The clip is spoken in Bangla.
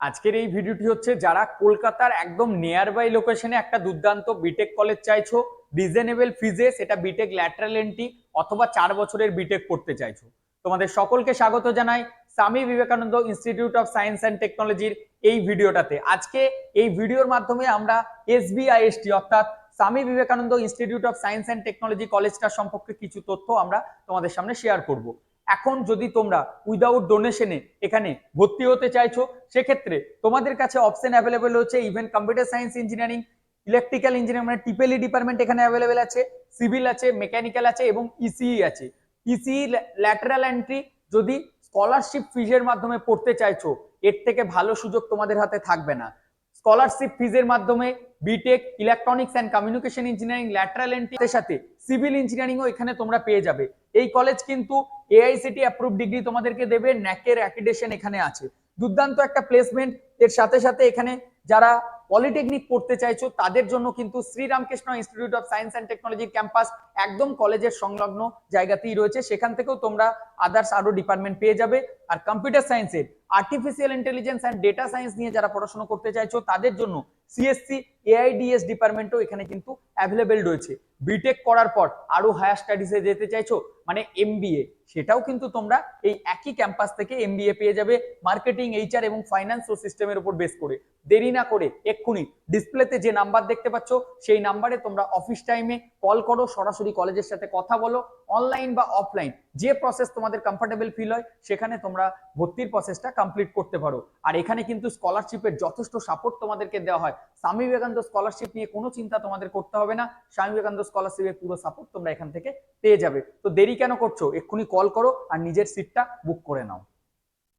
আজকের এই ভিডিওটি হচ্ছে যারা কলকাতার একদম নিয়ার বাই লোকেশনে একটা দুর্দান্ত বিটেক কলেজ চাইছো রিজনেবল ফিজে সেটা বিটেক ল্যাটারাল এন্ট্রি অথবা চার বছরের বিটেক করতে চাইছো। তোমাদের সকলকে স্বাগত জানাই Swami Vivekananda institute of science and টেকনোলজির এই ভিডিওটাতে। আজকে এই ভিডিওর মাধ্যমে আমরা এসবিআইএসটি অর্থাৎ Swami Vivekananda institute of science and technology কলেজটা সম্পর্কে কিছু তথ্য আমরা তোমাদের সামনে শেয়ার করব। এখন যদি তোমরা উইদাউট ডোনেশনে এখানে ভর্তি হতে চাইছো, সেক্ষেত্রে তোমাদের কাছে অপশন অ্যাভেলেবেল হচ্ছে even computer science engineering electrical engineering মানে টিপেলি ডিপার্টমেন্ট এখানে অ্যাভেলেবেল আছে সিভিল আছে মেকানিক্যাল আছে এবং ইসিই আছে। ইসিই ল্যাটারাল এন্ট্রি যদি স্কলারশিপ ফিজের মাধ্যমে পড়তে চাইছো, এর থেকে ভালো সুযোগ তোমাদের হাতে থাকবে না। স্কলারশিপ ফিজের মাধ্যমে BTech electronics and communication engineering lateral এন্ট্রির সাথে সিভিল ইঞ্জিনিয়ারিংও এখানে তোমরা পেয়ে যাবে। এই কলেজ কিন্তু এআইসিটি অ্যাপ্রুভ ডিগ্রি তোমাদেরকে দেবে ন্যাকের অ্যাকিডেশন এখানে আছে। দুর্দান্ত একটা প্লেসমেন্ট এর সাথে সাথে এখানে যারা পলিটেকনিক পড়তে চাইছো, তাদের জন্য কিন্তু Sri Ramakrishna institute of science and টেকনোলজির ক্যাম্পাস একদম কলেজের সংলগ্ন জায়গাতেই রয়েছে। সেখান থেকেও তোমরা আদার্স আরও ডিপার্টমেন্ট পেয়ে যাবে। আর কম্পিউটার সায়েন্সের artificial intelligence and data science নিয়ে যারা পড়াশোনা করতে চাইছো, তাদের জন্য সিএসসি এআইডিএস ডিপার্টমেন্টও এখানে কিন্তু অ্যাভেলেবেল রয়েছে। বিটেক করার পর আরও হায়ার স্টাডিজে যেতে চাইছো মানে এমবিএ সেটাও কিন্তু তোমরা এই একই ক্যাম্পাস থেকে এমবিএ পেয়ে যাবে মার্কেটিং এইচআর এবং ফাইন্যান্স ও সিস্টেমের উপর বেস করে। দেরি না করে এক্ষুনি ডিসপ্লেতে যে নাম্বার দেখতে পাচ্ছ, সেই নাম্বারে তোমরা অফিস টাইমে কল করো, সরাসরি কলেজের সাথে কথা বলো অনলাইন বা অফলাইন যে প্রসেস তোমাদের কমফোর্টেবল ফিল হয়, সেখানে তোমরা ভর্তির প্রসেসটা কমপ্লিট করতে পারো। আর এখানে কিন্তু স্কলারশিপের যথেষ্ট সাপোর্ট তোমাদেরকে দেওয়া হয়। স্বামী বিবেকানন্দ স্কলারশিপ নিয়ে কোনো চিন্তা তোমাদের করতে হবে না। স্বামী বিবেকানন্দ স্কলারশিপের পুরো সাপোর্ট তোমরা এখান থেকে পেয়ে যাবে। তো দেরি কেন করছ? এক্ষুনি কল করো আর নিজের সিটটা বুক করে নাও।